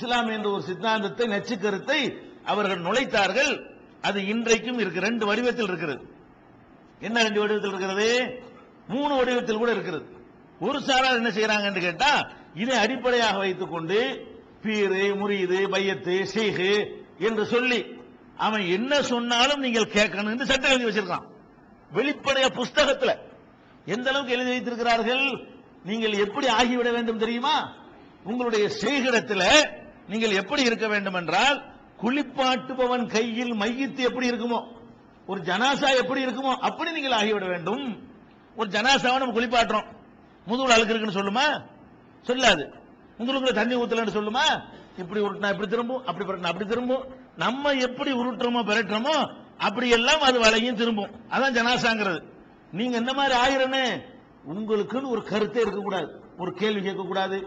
இஸ்லாம் என்ற ஒரு சித்தாந்தத்தை நச்சு கருத்தை அவர்கள் நுழைத்தார்கள். அது இன்றைக்கும் இருக்கு. ரெண்டு வடிவத்தில் இருக்கிறது. என்ன ரெண்டு வடிவத்தில் இருக்கிறது? மூணு வடிவத்தில் கூட இருக்கிறது. ஒரு சாரார் என்ன செய்யறாங்கன்னு கேட்டா இதை அடிப்படையாக வைத்துக் கொண்டு பீரு முறியுது பையத்து சீகு என்று சொல்லி அவன் என்ன சொன்னாலும் நீங்கள் கேட்கணும் என்று சட்டம் எழுதி வச்சிருக்கான். வெளிப்படைய புஸ்தகத்துல. எந்த அளவுக்கு எழுதி வைத்திருக்கிறார்கள்? நீங்கள் எப்படி ஆகிவிட வேண்டும் தெரியுமா? உங்களுடைய செய்கிடத்தில் நீங்கள் எப்படி இருக்க வேண்டும் என்றால் குளிப்பாட்டுபவன் கையில் மையத்து எப்படி இருக்குமோ ஒரு ஜனாசா எப்படி இருக்குமோ அப்படி நீங்கள் ஆகிவிட வேண்டும். ஒரு ஜனாசாவை நம்ம குளிப்பாட்டுறோம். முதுகுல அழுக்கு இருக்குன்னு சொல்லுமா? சொல்லாது. முதுகுல தண்ணி ஊத்தலன்னு சொல்லுமா? இப்படி உருட்டினா இப்படி திரும்பும் அப்படி புரட்டினா அப்படி திரும்பும். நம்ம எப்படி உருட்டுறோமோ பெரட்டுறோமோ அப்படி எல்லாம் அது வலையும் திரும்பும். அதான் ஜனாசாங்கிறது. நீங்க இந்த மாதிரி ஆயிரன்னு உங்களுக்குன்னு ஒரு கருத்தே இருக்கக்கூடாது. ஒரு கேள்வி கேட்கக்கூடாது.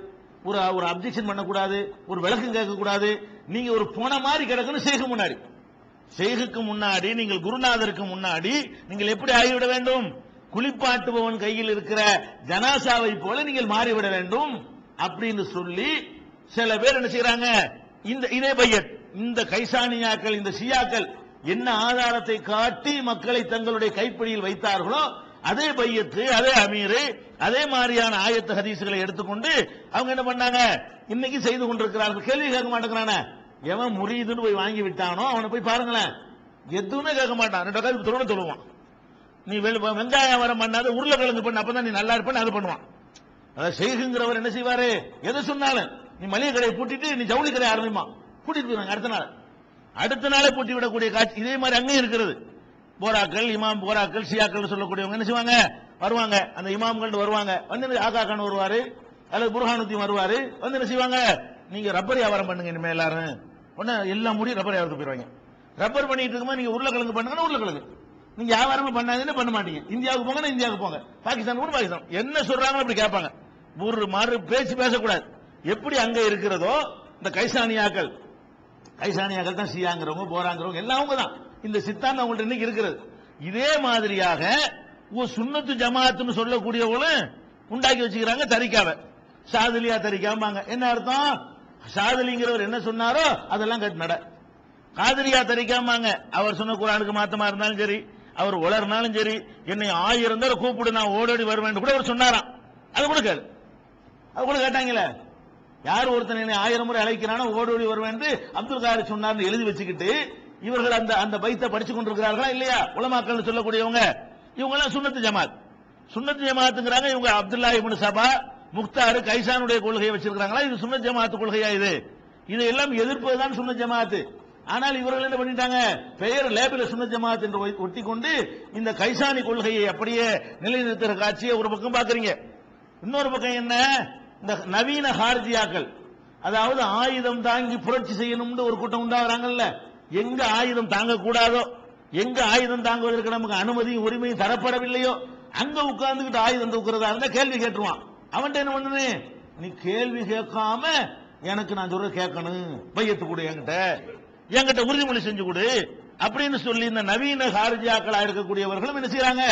ஒரு ஒரு அப்ஜெக்ஷன் பண்ணக்கூடாது ஒரு விளக்கம் கேட்கக்கூடாது. நீங்க ஒரு போன மாதிரி கிடக்கணும் செய்க முன்னாடி. செய்குக்கு முன்னாடி நீங்கள் குருநாதருக்கு முன்னாடி நீங்கள் எப்படி ஆகிவிட வேண்டும்? குளிப்பாட்டுபவன் கையில் இருக்கிற ஜனாசாவை போல நீங்கள் மாறிவிட வேண்டும் அப்படின்னு சொல்லி சில பேர் என்ன செய்யறாங்க இந்த இதே பையன் இந்த கைசானியாக்கள் இந்த சியாக்கள் என்ன ஆதாரத்தை காட்டி மக்களை தங்களுடைய கைப்பிடியில் வைத்தார்களோ அதே பையத்து அதே அமீரு அதே மாதிரியான ஆயத்த ஹதீசுகளை எடுத்துக்கொண்டு அவங்க என்ன பண்ணாங்க? இன்னைக்கு செய்து கொண்டிருக்கிறார்கள். கேள்வி கேட்க மாட்டேங்கிறானே. எவன் முறியுதுன்னு போய் வாங்கி விட்டானோ அவனை போய் பாருங்களேன். எதுவுமே கேட்க மாட்டான். ரெண்டு காலம் தொடர்ந்து தொழுவான். நீ வெள்- வெங்காய வியாபாரம் பண்ணாத உருளைக்கிழங்கு பண்ண அப்பதான் நீ நல்லா இருப்பேன்னு அது பண்ணுவான். அதாவது செய்குங்கிறவர் என்ன செய்வாரு? எதை சொன்னாலும் நீ மளிகை கடையை பூட்டிட்டு நீ ஜவுளி கடையை ஆரம்பிமா கூட்டிட்டு போயிருவாங்க அடுத்த நாள். அடுத்த நாளே பூட்டி விடக்கூடிய காட்சி இதே மாதிரி அங்கேயும் இருக்கிறது. போராக்கள் இமாம் போராக்கள் சியாக்கள் சொல்லக்கூடியவங்க என்ன செய்வாங்க? வருவாங்க. அந்த இமாம்கள் வருவாங்க. வந்து ஆகா கான் வருவாரு? அல்லது புர்ஹானுத்தீன் வருவாரு? வந்து என்ன செய்வாங்க? நீங்க ரப்பர் வியாபாரம் பண்ணுங்க இனிமே எல்லாரும். உடனே எல்லா முடியும் ரப்பர் வியாபாரத்துக்கு போயிருவாங்க ரப்பர் பண்ணிட்டு இருக்கும்போது நீங்க உருளைக்கிழங்கு பண்ணுங்கன்னா உருளைக்கிழங்கு. நீங்க வியாபாரமே பண்ணாதுன்னு பண்ண மாட்டீங்க. இந்தியாவுக்கு போங்கன்னா இந்தியாவுக்கு போங்க. பாகிஸ்தான் கூட பாகிஸ்தான். என்ன சொல்றாங்களோ அப்படி கேட்பாங்க. ஒரு மாறு பேச்சு பேசக்கூடாது. எப்படி அங்க இருக்கிறதோ இந்த கைசானியாக்கள். கைசானியாக்கள் தான் சியாங்கிறவங்க போராங்கிறவங்க எல்லாம் அவங்க தான் இந்த சித்தாந்தம் அவங்கள்ட்ட இன்னைக்கு இருக்கிறது. இதே மாதிரியாக ஒரு சுண்ணத்து ஜமாத்துன்னு சொல்லக்கூடியவங்களும் உண்டாக்கி வச்சுக்கிறாங்க தரிக்காவ சாதலியா தரிக்காமாங்க என்ன அர்த்தம்? சாதலிங்கிறவர் என்ன சொன்னாரோ அதெல்லாம் கட்டு நட காதலியா தரிக்காமாங்க அவர் சொன்ன குரானுக்கு மாத்தமா இருந்தாலும் சரி அவர் உளர்னாலும் சரி என்னை ஆயிரம் தடவை கூப்பிடு நான் ஓடோடி வருவேன் கூட அவர் சொன்னாராம். அது கூட கேள். அது கூட கேட்டாங்களே. யார் ஒருத்தன் என்னை ஆயிரம் முறை அழைக்கிறானோ ஓடோடி வருவேன் அப்துல் காரி சொன்னார்னு எழுதி வச்சுக்கிட்டு இவர்கள் அந்த அந்த பைத்தை படிச்சு கொண்டிருக்கிறார்களா இல்லையா? உலமாக்கள் சொல்லக்கூடியவங்க. இவங்க எல்லாம் சுண்ணத்து ஜமாத். சுண்ணத்து ஜமாத்துங்கிறாங்க இவங்க அப்துல்லா இபின் சபா முக்தாரு கைசானுடைய கொள்கையை வச்சிருக்காங்களா இது சுண்ணத் ஜமாத்து கொள்கையா இது? இதையெல்லாம் எதிர்ப்பதுதான் சுண்ணத் ஜமாத்து. ஆனால் இவர்கள் என்ன பண்ணிட்டாங்க? பெயர் லேபில சுண்ணத் ஜமாத் என்று ஒட்டி கொண்டு இந்த கைசானி கொள்கையை அப்படியே நிலைநிறுத்துற காட்சியை ஒரு பக்கம் பாக்குறீங்க இன்னொரு பக்கம் என்ன? இந்த நவீன ஹார்ஜியாக்கள். அதாவது ஆயுதம் தாங்கி புரட்சி செய்யணும்னு ஒரு கூட்டம் உண்டாகிறாங்கல்ல. எங்க ஆயுதம் தாங்கக்கூடாதோ எங்க ஆயுதம் தாங்குவதற்கு நமக்கு அனுமதியும் உரிமையும் தரப்படவில்லையோ? அங்க உட்கார்ந்துகிட்டு ஆயுதம் தூக்குறதா இருந்தா கேள்வி கேட்டுருவான். அவன்கிட்ட என்ன பண்ணுனே நீ கேள்வி கேட்காம எனக்கு நான் சொல்ற கேட்கணும். பையத்து கொடு என்கிட்ட. என்கிட்ட உறுதிமொழி செஞ்சு கொடு. அப்படின்னு சொல்லி இந்த நவீன ஹார்ஜியாக்களா இருக்கக்கூடியவர்களும் என்ன செய்யறாங்க?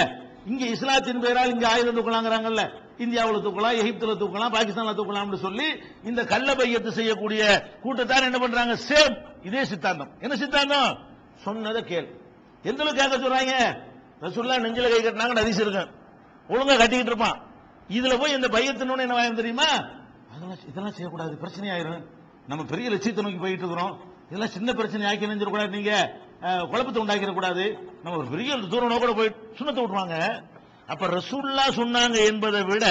இங்க இஸ்லாத்தின் பெயரால் இங்க ஆயுதம் தூக்கலாங்கிறாங்கல்ல. இந்தியாவில் தூக்கலாம் எகிப்தில் தூக்கலாம் பாகிஸ்தானில் தூக்கலாம்னு சொல்லி இந்த கள்ள பையத்து செய்யக்கூடிய கூட்டத்தார் என்ன பண்றாங்க? சேம் இதே சித்தாந்தம். என்ன சித்தாந்தம்? சொன்னதை கேள். எந்த அளவுக்கு கேட்க சொல்றாங்க? ரசூல்லா நெஞ்சில கை கட்டினாங்க அதிசயம் இருக்கேன் ஒழுங்கா கட்டிக்கிட்டு இருப்பான். இதுல போய் இந்த பையத்தினு என்ன வாயம் தெரியுமா? அதெல்லாம் இதெல்லாம் செய்யக்கூடாது. பிரச்சனை ஆயிரும் நம்ம பெரிய லட்சியத்தை நோக்கி போயிட்டு இருக்கிறோம். இதெல்லாம் சின்ன பிரச்சனை ஆக்கி நினைஞ்சிடக்கூடாது நீங்க? குழப்பத்தை உண்டாக்கிடக்கூடாது. நம்ம ஒரு பெரிய தூரம் கூட போய் சுண்ணத்தை விட்டுருவாங்க அப்ப ரசூல்லா சொன்னாங்க என்பதை விட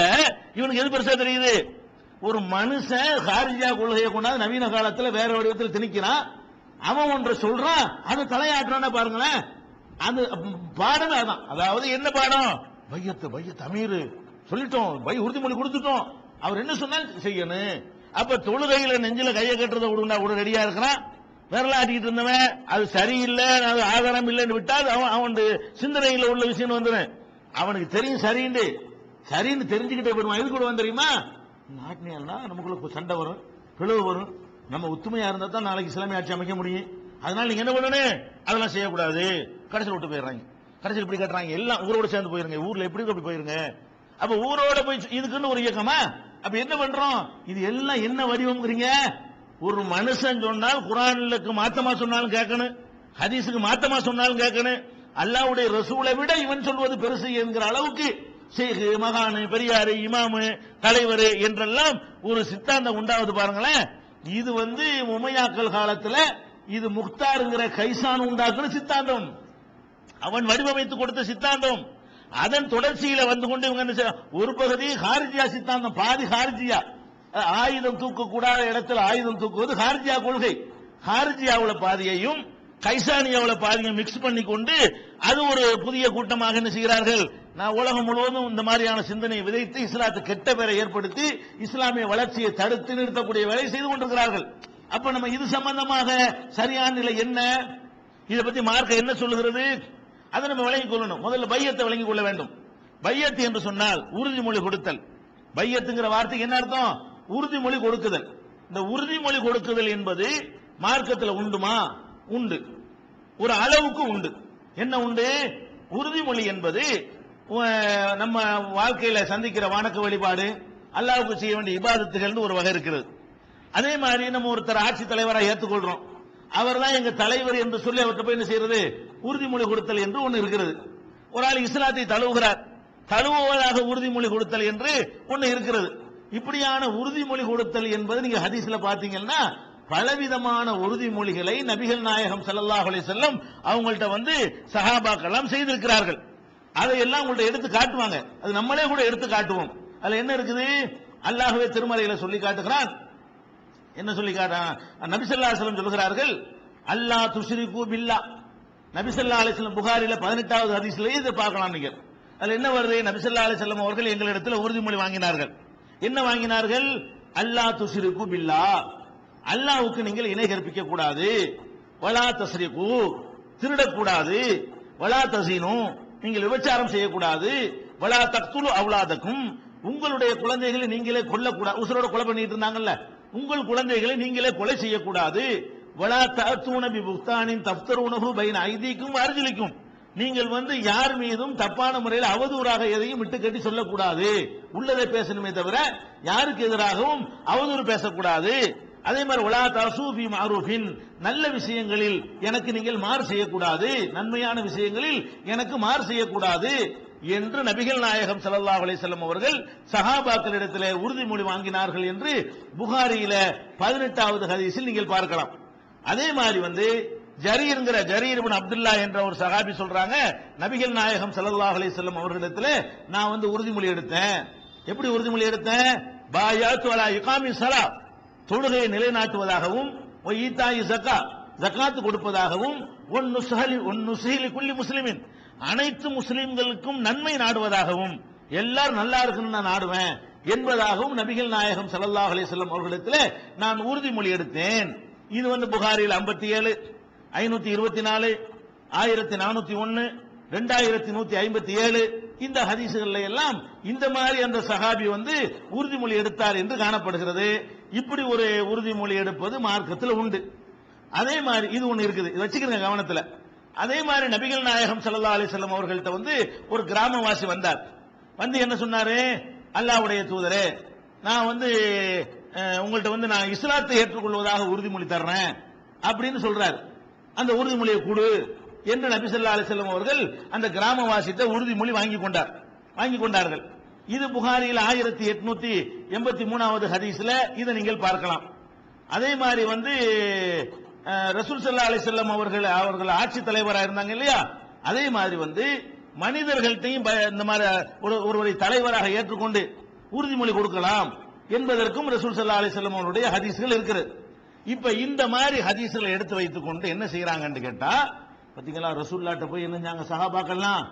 இவனுக்கு எது பெருசா தெரியுது? ஒரு மனுஷன் ஹாரிஜா கொள்கையை கொண்டாந்து நவீன காலத்துல வேற வடிவத்தில் திணிக்கிறான். அவன் ஒன்றை சொல்றான் அது தலையாட்டுறான பாருங்களேன். அது பாடம் பாடமே அதான். அதாவது என்ன பாடம்? பையத்து பையத்து தமிழ் சொல்லிட்டோம் பை உறுதிமொழி கொடுத்துட்டோம். அவர் என்ன சொன்னால் செய்யணும். அப்ப தொழுகையில நெஞ்சில கையை கட்டுறத விடுனா கூட ரெடியா இருக்கிறான். விரல ஆட்டிக்கிட்டு இருந்தவன் அது சரியில்லை அது ஆதாரம் இல்லைன்னு விட்டா அவன் அவன் சிந்தனையில் உள்ள விஷயம் வந்துடும். அவனுக்கு தெரியும் சரின்னு சரின்னு தெரிஞ்சுக்கிட்டே போடுவான் எது கூட வந்து தெரியுமா? நாட்டினா நமக்குள்ள சண்டை வரும் பிளவு வரும். நம்ம ஒத்துமையா இருந்தா தான் நாளைக்கு இஸ்லாமிய ஆட்சி அமைக்க முடியும். அதனால நீங்க என்ன பண்ணணும்? அதெல்லாம் செய்யக்கூடாது. கடைசியில் விட்டு போயிடுறாங்க. கடைசியில் இப்படி கட்டுறாங்க. எல்லாம் ஊரோட சேர்ந்து போயிருங்க. ஊர்ல எப்படி அப்படி போயிருங்க. அப்ப ஊரோட போய் இதுக்குன்னு ஒரு இயக்கமா? அப்ப என்ன பண்றோம்? இது எல்லாம் என்ன வடிவம்ங்கிறீங்க? ஒரு மனுஷன் சொன்னால் குரானுக்கு மாத்தமா சொன்னாலும் கேட்கணும். ஹதீஸுக்கு மாத்தமா சொன்னாலும் கேட்கணும். அல்லாவுடைய ரசூலை விட இவன் சொல்வது பெருசு என்கிற அளவுக்கு ஷேகு மகானு பெரியாரு இமாமு தலைவர் என்றெல்லாம் ஒரு சித்தாந்தம் உண்டாவது பாருங்களேன். இது வந்து உமையாக்கல் காலத்துல இது முக்தாருங்கிற கைசான் உண்டாக்குற சித்தாந்தம். அவன் வடிவமைத்து கொடுத்த சித்தாந்தம். அதன் தொடர்ச்சியில வந்து கொண்டு இவங்க என்ன ஒரு பகுதி ஹாரிஜியா சித்தாந்தம் பாதி ஹாரிஜியா. ஆயுதம் ஆயுதம் தூக்கக்கூடாத இடத்துல ஆயுதம் தூக்குவது ஹாரிஜியா கொள்கை. ஹாரிஜியாவுல பாதியையும் கைசானியாவில் பாருங்க மிக்ஸ் பண்ணி கொண்டு அது ஒரு புதிய கூட்டமாக என்ன செய்கிறார்கள்? நான் உலகம் முழுவதும் இந்த மாதிரியான சிந்தனையை விதைத்து இஸ்லாத்து கெட்ட பேரை ஏற்படுத்தி இஸ்லாமிய வளர்ச்சியை தடுத்து நிறுத்தக்கூடிய வேலை செய்து கொண்டிருக்கிறார்கள். அப்ப நம்ம இது சம்பந்தமாக சரியான நிலை என்ன? இதை பத்தி மார்க்க என்ன சொல்லுகிறது? அதை நம்ம விளங்கிக் கொள்ளணும். முதல்ல பையத்தை விளங்கிக் கொள்ள வேண்டும். பையத்து என்று சொன்னால் உறுதிமொழி கொடுத்தல். பையத்துங்கிற வார்த்தைக்கு என்ன அர்த்தம்? உறுதிமொழி கொடுக்குதல். இந்த உறுதிமொழி கொடுக்குதல் என்பது மார்க்கத்தில் உண்டுமா? உண்டு. ஒரு அளவுக்கு உண்டு. என்ன உண்டு? உறுதிமொழி என்பது நம்ம வாழ்க்கையில சந்திக்கிற வணக்க வழிபாடு அல்லாவுக்கு செய்ய வேண்டிய இபாதத்துகள் ஒரு வகை இருக்கிறது. அதே மாதிரி நம்ம ஒருத்தர் ஆட்சி தலைவராக ஏற்றுக்கொள்றோம். அவர் தான் எங்க தலைவர் என்று சொல்லி அவர்கிட்ட போய் என்ன செய்யறது? உறுதிமொழி கொடுத்தல் என்று ஒன்று இருக்கிறது. ஒரு ஆள் இஸ்லாத்தை தழுவுகிறார். தழுவுவதாக உறுதிமொழி கொடுத்தல் என்று ஒன்று இருக்கிறது. இப்படியான உறுதிமொழி கொடுத்தல் என்பது நீங்க ஹதீஸ்ல பாத்தீங்கன்னா பலவிதமான உறுதிமொழிகளை நபிகள் நாயகம் சல்லாஹ் செல்லும் அவங்கள்ட்ட வந்து சஹாபாக்கெல்லாம் செய்திருக்கிறார்கள். அதையெல்லாம் உங்கள்ட்ட எடுத்து காட்டுவாங்க. அது நம்மளே கூட எடுத்து காட்டுவோம். அதுல என்ன இருக்குது? அல்லாஹுவே திருமலையில சொல்லி காட்டுகிறான். என்ன சொல்லி காட்டான் நபிசல்லா அலிஸ்லம் சொல்கிறார்கள் அல்லாஹ் துஷ்ரிகு பில்லா. நபிசல்லா அலிஸ்லம் புகாரில பதினெட்டாவது ஹதீஸ்லயே இதை பார்க்கலாம் நீங்க அதுல என்ன வருது? நபிசல்லா அலிஸ்லம் அவர்கள் எங்களிடத்தில் உறுதிமொழி வாங்கினார்கள். என்ன வாங்கினார்கள்? அல்லா துஷ்ரிகு பில்லா. அல்லாவுக்கு நீங்கள் இணை கற்பிக்க கூடாது. வலா தஸ்ரிகு திருடக்கூடாது. வலா தசீனும் நீங்கள் விபச்சாரம் செய்யக்கூடாது. வலா தக்துலு அவுலாதக்கும் உங்களுடைய குழந்தைகளை நீங்களே கொல்லக்கூடாது உசுரோட கொலை பண்ணிட்டு இருந்தாங்கல்ல உங்கள் குழந்தைகளை நீங்களே கொலை செய்யக்கூடாது. வலா தூண பி புக்தானின் தப்தருணகு பைன ஐதீக்கும் அர்ஜுலிக்கும் நீங்கள் வந்து யார் மீதும் தப்பான முறையில் அவதூறாக எதையும் விட்டு கட்டி சொல்லக்கூடாது. உள்ளதை பேசணுமே தவிர யாருக்கு எதிராகவும் அவதூறு பேசக்கூடாது. அதே மாதிரி உலா தசூபி மாரூஃபின். நல்ல விஷயங்களில் எனக்கு நீங்கள் மாறு செய்யக்கூடாது. நன்மையான விஷயங்களில் எனக்கு மாறு செய்யக்கூடாது என்று நபிகள் நாயகம் சல்லா அலிசல்லம் அவர்கள் சஹாபாக்களிடத்தில் உறுதிமொழி வாங்கினார்கள் என்று புகாரியில பதினெட்டாவது ஹதீஸில் நீங்கள் பார்க்கலாம். அதே மாதிரி வந்து ஜரீர்ங்கிற ஜரீர் அப்துல்லா என்ற ஒரு சகாபி சொல்றாங்க நபிகள் நாயகம் சல்லா அலிசல்லம் அவர்களிடத்தில் நான் வந்து உறுதிமொழி எடுத்தேன். எப்படி உறுதிமொழி எடுத்தேன்? பாயாத்து அலா இகாமி சலா தொழுகையை நிலைநாட்டுவதாகவும் ஈத்தாயி ஜக்கா ஜக்காத்து கொடுப்பதாகவும் ஒன் நுஸ்ஹலி ஒன் நுஸ்ஹிலி குள்ளி முஸ்லிமின் அனைத்து முஸ்லிம்களுக்கும் நன்மை நாடுவதாகவும் எல்லாரும் நல்லா இருக்குன்னு நான் நாடுவேன் என்பதாகவும் நபிகள் நாயகம் ஸல்லல்லாஹு அலிசல்லம் அவர்களிடத்தில் நான் உறுதிமொழி எடுத்தேன். இது வந்து புகாரில் 57 ஏழு ஐநூத்தி இருபத்தி நாலு ஆயிரத்தி நானூத்தி ஒன்னு ரெண்டாயிரத்தி நூத்தி ஐம்பத்தி ஏழு இந்த ஹதீசுகள் எல்லாம் இந்த மாதிரி அந்த சஹாபி வந்து உறுதிமொழி எடுத்தார் என்று காணப்படுகிறது. இப்படி ஒரு உறுதிமொழி எடுப்பது மார்க்கத்தில் உண்டு. அதே மாதிரி இது ஒன்று இருக்குது. இது வச்சுக்கிறங்க கவனத்தில். அதே மாதிரி நபிகள் நாயகம் சல்லா அலைஹி செல்லம் அவர்கள்ட்ட வந்து ஒரு கிராமவாசி வந்தார். வந்து என்ன சொன்னாரு? அல்லாஹ்வுடைய தூதரே நான் வந்து உங்கள்கிட்ட வந்து நான் இஸ்லாத்தை ஏற்றுக்கொள்வதாக உறுதிமொழி தர்றேன் அப்படின்னு சொல்றாரு. அந்த உறுதிமொழியை கொடு என்று நபி சொல்லா அலிசல்லம் அவர்கள் அந்த கிராமவாசிட்ட உறுதிமொழி வாங்கி கொண்டார். வாங்கி கொண்டார்கள். இது புகாரியில் ஆயிரத்தி எட்நூத்தி எண்பத்தி மூணாவது ஹதீஸ்ல இதை நீங்கள் பார்க்கலாம். அதே மாதிரி வந்து ரசூல் சல்லா அலி செல்லம் அவர்கள் அவர்கள் ஆட்சி தலைவராக இருந்தாங்க இல்லையா? அதே மாதிரி வந்து மனிதர்கள்ட்டையும் இந்த மாதிரி ஒரு ஒருவரை தலைவராக ஏற்றுக்கொண்டு உறுதிமொழி கொடுக்கலாம் என்பதற்கும் ரசூல் சல்லா அலி செல்லம் அவருடைய ஹதீஸ்கள் இருக்குது. இப்ப இந்த மாதிரி ஹதீஸ்களை எடுத்து வைத்துக் கொண்டு என்ன செய்யறாங்கன்னு கேட்டா பாத்தீங்களா ரசூல்லாட்ட போய் என்ன செஞ்சாங்க சஹாபாக்கள்லாம்?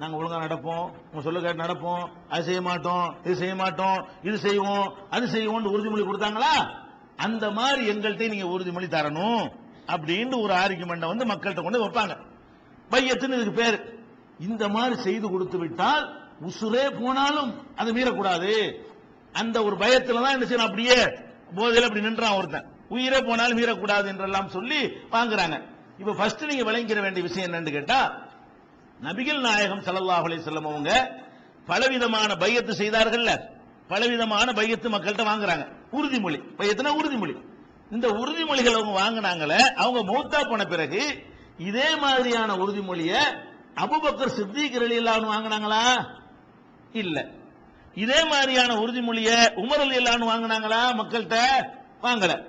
நாங்க ஒழுங்கா நடப்போம். உங்க சொல்ல கேட்டு நடப்போம். அது செய்ய மாட்டோம் இது செய்ய மாட்டோம் இது செய்வோம் அது செய்வோம்னு உறுதிமொழி கொடுத்தாங்களா? அந்த மாதிரி எங்கள்கிட்ட நீங்க உறுதிமொழி தரணும் அப்படின்னு ஒரு ஆர்குமெண்ட்டை வந்து மக்கள்கிட்ட கொண்டு வைப்பாங்க. பையத்துன்னு இதுக்கு பேரு. இந்த மாதிரி செய்து கொடுத்து விட்டால் உசுரே போனாலும் அது மீறக்கூடாது. அந்த ஒரு பயத்துல தான் என்ன செய்யணும்? அப்படியே போதையில் அப்படி நின்றான் ஒருத்தன். உயிரே போனாலும் மீறக்கூடாது என்றெல்லாம் சொல்லி வாங்குறாங்க. இப்ப ஃபர்ஸ்ட் நீங்க விளங்கிற வேண்டிய விஷயம் என்னன்னு கேட்டா நபிகள் நாயகம் ஸல்லல்லாஹு அலைஹி அவங்க பலவிதமான பையத்து செய்தார்கள்ல. பலவிதமான பையத்து மக்கள்கிட்ட வாங்குறாங்க. உறுதிமொழி. பையத்துனா உறுதிமொழி. இந்த உறுதிமொழிகள் அவங்க வாங்கினாங்களே அவங்க மௌத்தா போன பிறகு இதே மாதிரியான உறுதிமொழியை அபுபக்கர் சித்திக் இல்லான்னு வாங்கினாங்களா? இல்ல. இதே மாதிரியான உறுதிமொழிய உமர் இல்லான்னு வாங்கினாங்களா? மக்கள்கிட்ட வாங்கல.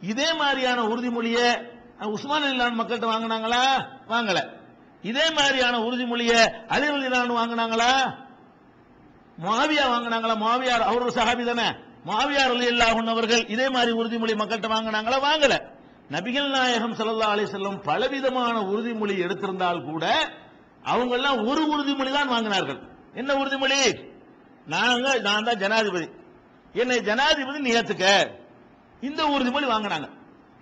இதே மாதிரியான உறுதிமொழிய உஸ்மான் ரலியல்லாஹு மக்கள்கிட்ட வாங்கினாங்களா? வாங்கல. இதே மாதிரியான உறுதிமொழிய அலி ரலியல்லாஹு வாங்கினாங்களா? மாவியா வாங்கினாங்களா? மாவியார் அவர் ஒரு சஹாபி தானே. மாவியார் அலி அவர்கள் இதே மாதிரி உறுதிமொழி மக்கள்கிட்ட வாங்கினாங்களா? வாங்கல. நபிகள் நாயகம் சல்லா அலி செல்லம் பலவிதமான உறுதிமொழி எடுத்திருந்தால் கூட அவங்க எல்லாம் ஒரு உறுதிமொழி தான் வாங்கினார்கள். என்ன உறுதிமொழி நாங்க நான் தான் ஜனாதிபதி. என்னை ஜனாதிபதி நீ ஏத்துக்க. இந்த உறுதிமொழி வாங்கினாங்க.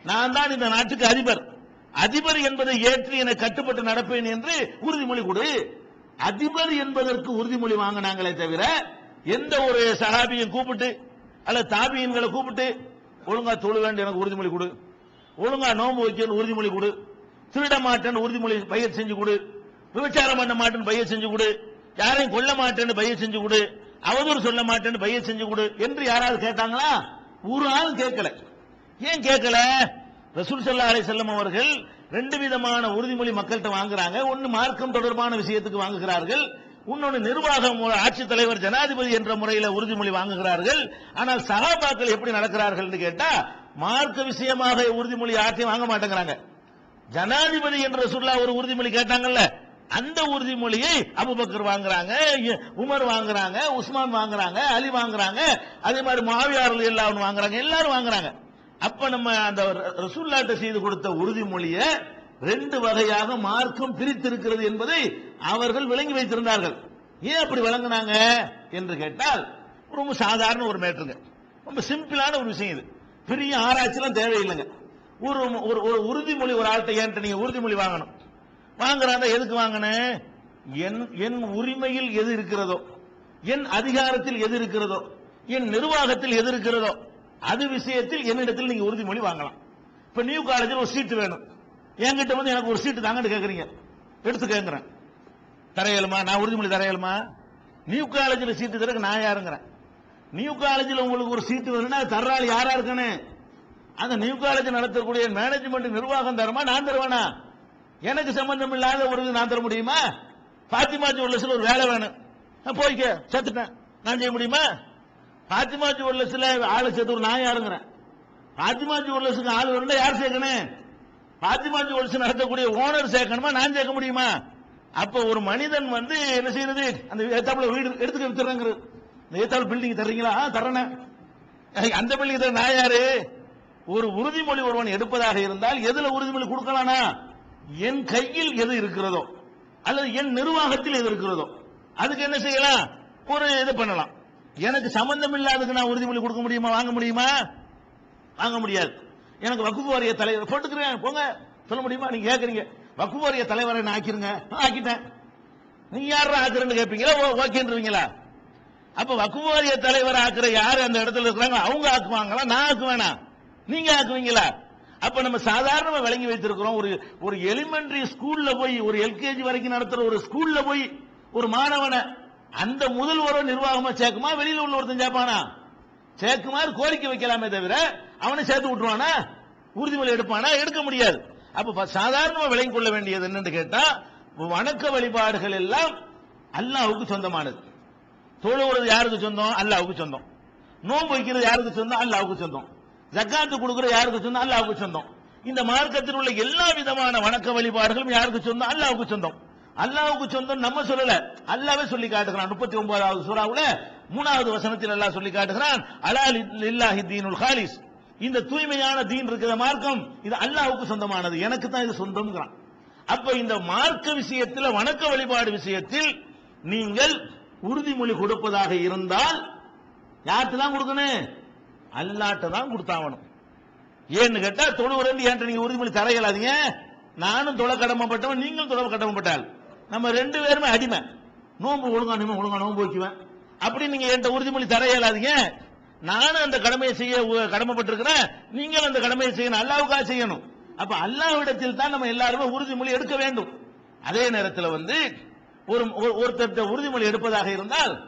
நான் தான் இந்த நாட்டுக்கு அதிபர். அதிபர் என்பதை ஏற்று என கட்டுப்பட்டு நடப்பேன் என்று உறுதிமொழி கொடு. அதிபர் என்பதற்கு உறுதிமொழி வாங்கினாங்களே தவிர எந்த ஒரு சகாபியும் கூப்பிட்டு அல்ல தாபியன்களை கூப்பிட்டு ஒழுங்கா தொழு எனக்கு உறுதிமொழி கொடு. ஒழுங்கா நோம்பு வைக்கணும் உறுதிமொழி கொடு. திருட மாட்டேன்னு உறுதிமொழி பயிர் செஞ்சு கொடு. விபச்சாரம் பண்ண மாட்டேன்னு பயிர் செஞ்சு கொடு. யாரையும் கொல்ல மாட்டேன்னு பயிர் செஞ்சு கொடு. அவதூறு சொல்ல மாட்டேன்னு பயிர் செஞ்சு கொடு. என்று யாராவது கேட்டாங்களா? ஒரு ஆள் கேட்கல. ஏன் கேட்கல? ரசூல் சல்லா அலை செல்லம் அவர்கள் ரெண்டு விதமான உறுதிமொழி மக்கள்கிட்ட வாங்குறாங்க. ஒன்னு மார்க்கம் தொடர்பான விஷயத்துக்கு வாங்குகிறார்கள். இன்னொன்று நிர்வாகம் ஆட்சி தலைவர் ஜனாதிபதி என்ற முறையில் உறுதிமொழி வாங்குகிறார்கள். ஆனால் சகாபாக்கள் எப்படி நடக்கிறார்கள் கேட்டா மார்க்க விஷயமாக உறுதிமொழி யார்ட்டையும் வாங்க மாட்டேங்கிறாங்க. ஜனாதிபதி என்ற சொல்லா ஒரு உறுதிமொழி கேட்டாங்கல்ல அந்த உறுதிமொழியை அபுபக்கர் வாங்குறாங்க உமர் வாங்குறாங்க உஸ்மான் வாங்குறாங்க அலி வாங்குறாங்க அதே மாதிரி மாவியார் எல்லாம் வாங்குறாங்க எல்லாரும் வாங்குறாங்க. அப்ப நம்ம அந்த ரசூல்லாட்ட செய்து கொடுத்த உறுதிமொழியை ரெண்டு வகையாக மார்க்கம் பிரித்திருக்கிறது என்பதை அவர்கள் விளங்கி வைத்திருந்தார்கள். ஏன் அப்படி விளங்கினாங்க என்று கேட்டால் ரொம்ப சாதாரண ஒரு மேட்டருங்க. ரொம்ப சிம்பிளான ஒரு விஷயம் இது. பெரிய ஆராய்ச்சிலாம் தேவையில்லைங்க. ஒரு ஒரு ஒரு உறுதிமொழி ஒரு ஆள்கிட்ட ஏன்ட்ட நீங்க உறுதிமொழி வாங்கணும்? வாங்குறாங்க எதுக்கு வாங்கினேன் என் என் உரிமையில் எது இருக்கிறதோ? என் அதிகாரத்தில் எது இருக்கிறதோ? என் நிர்வாகத்தில் எது இருக்கிறதோ? அது விஷயத்தில் என்னிடத்தில் நீங்க உறுதிமொழி வாங்கலாம். இப்ப நியூ காலேஜில் ஒரு சீட்டு வேணும். என்கிட்ட வந்து எனக்கு ஒரு சீட்டு தாங்கன்னு கேக்குறீங்க. எடுத்து கேட்குறேன் தரையலுமா? நான் உறுதிமொழி தரையலுமா? நியூ காலேஜில் சீட்டு தரக்கு நான் யாருங்கிறேன். நியூ காலேஜில் உங்களுக்கு ஒரு சீட்டு வேணும்னா அது தர்ற யாரா இருக்குன்னு அந்த நியூ காலேஜ் நடத்தக்கூடிய மேனேஜ்மெண்ட் நிர்வாகம் தரமா? நான் தருவேனா? எனக்கு சம்பந்தம் இல்லாத ஒரு இது நான் தர முடியுமா? பாத்திமா ஜுவல்லர்ஸ்ல ஒரு வேலை வேணும். நான் போய்க்க செத்துட்டேன் நான் செய்ய முடியுமா? பாத்திமா ஜுவல்லர்ஸ்ல ஆளு சேர்த்து ஒரு நான் யாருங்கிறேன் பாத்திமா ஜுவல்லர்ஸுக்கு ஆள் வேணும்னா யார் சேர்க்கணும்? பாத்திமா ஜுவல்லர்ஸ் நடத்தக்கூடிய ஓனர் சேர்க்கணுமா நான் சேர்க்க முடியுமா? அப்ப ஒரு மனிதன் வந்து என்ன செய்யறது? அந்த ஏத்தாப்புல வீடு எடுத்துக்க வித்துறேங்கிறது இந்த ஏத்தாப்புல பில்டிங் தர்றீங்களா? ஆ, அந்த பில்டிங் தர நான் யாரு? ஒரு உறுதிமொழி ஒருவன் எடுப்பதாக இருந்தால் எதுல உறுதிமொழி கொடுக்கலானா? என் கையில் எது இருக்கிறதோ அல்லது என் நிர்வாகத்தில் எது இருக்கிறதோ அதுக்கு என்ன செய்யலாம்? ஒரு இது பண்ணலாம். எனக்கு சம்பந்தம் இல்லாததுக்கு நான் உறுதிமொழி கொடுக்க முடியுமா? வாங்க முடியுமா? வாங்க முடியாது. எனக்கு வக்குப்பு வாரிய தலைவர் போட்டுக்கிறேன் போங்க. சொல்ல முடியுமா? நீங்க கேட்குறீங்க வக்குப்பு வாரிய தலைவரை நான் ஆக்கிருங்க. ஆக்கிட்டேன். நீங்க யாரா ஆக்குறேன்னு கேட்பீங்களா ஓ, ஓகேன்றீங்களா? அப்ப வக்குப்பு வாரிய தலைவர் ஆக்குற யாரு அந்த இடத்துல இருக்கிறாங்க? அவங்க ஆக்குவாங்களா? நான் ஆக்குவேனா? நீங்க ஆக்குவீங்களா? அப்ப நம்ம சாதாரணமா விளங்கி வைத்திருக்கிறோம். ஒரு ஒரு எலிமெண்டரி ஸ்கூல்ல போய் ஒரு எல்கேஜி வரைக்கும் நடத்துற ஒரு ஸ்கூல்ல போய் ஒரு மாணவனை அந்த முதல்வரோ நிர்வாகமா சேர்க்குமா? வெளியில உள்ள ஒருத்தன் சேர்ப்பானா? சேர்க்குமாறு கோரிக்கை வைக்கலாமே தவிர அவனை சேர்த்து விட்டுருவானா? உறுதிமொழி எடுப்பானா? எடுக்க முடியாது. அப்ப சாதாரணமா விளங்கிக் கொள்ள வேண்டியது என்னன்னு கேட்டா வணக்க வழிபாடுகள் எல்லாம் அல்லாவுக்கு சொந்தமானது. தொழுவுறது யாருக்கு சொந்தம்? அல்லாவுக்கு சொந்தம். நோன்பு வைக்கிறது யாருக்கு சொந்தம்? அல்லாவுக்கு சொந்தம். ஜக்காத்து கொடுக்கிறது யாருக்கு சொந்தம்? அல்லாவுக்கு சொந்தம். இந்த மார்க்கத்தில் உள்ள எல்லா விதமான வணக்க வழிபாடுகளும் யாருக்கு சொந்தம்? அல்லாவுக்கு சொந்தம். அல்லாவுக்கு சொந்தம் நம்ம சொல்லல. அல்லாவே சொல்லி காட்டுகிறான். முப்பத்தி ஒன்பதாவது சூறாவுல மூணாவது வசனத்தில் அல்லாஹ் சொல்லி காட்டுகிறான் அலால் இல்லாஹி தீனுல் ஹாலிஸ். இந்த தூய்மையான தீன் இருக்கிற மார்க்கம் இது அல்லாவுக்கு சொந்தமானது. எனக்கு தான் இது சொந்தம்ங்கிறான். அப்ப இந்த மார்க்க விஷயத்தில் வணக்க வழிபாடு விஷயத்தில் நீங்கள் உறுதிமொழி கொடுப்பதாக இருந்தால் யார்கிட்ட தான் கொடுக்கணும்? அல்லாட்ட தான் கொடுத்தாவணும் ஏன்னு கேட்டா தொழுவரண்டு என்கிட்ட நீங்க உறுதிமொழி தரையலாதீங்க. நானும் தொலை கடமைப்பட்டவன் நீங்களும் தொலை கடமைப்பட்டால். நம்ம ரெண்டு பேருமே அடிமை. நோன்பு ஒழுங்கா நிமை ஒழுங்கா நோன்பு வைக்குவேன். அப்படி நீங்க என்கிட்ட உறுதிமொழி தர இயலாதீங்க. நானும் அந்த கடமையை செய்ய உ- கடமைப்பட்டிருக்கிறேன். நீங்களும் அந்த கடமையை செய்யணும். அல்லாவுக்காக செய்யணும். அப்ப அல்லாவிடத்தில் தான் நம்ம எல்லாருமே உறுதிமொழி எடுக்க வேண்டும். அதே நேரத்தில் வந்து ஒரு ஒரு- உறுதிமொழி எடுப்பதாக இருந்தால்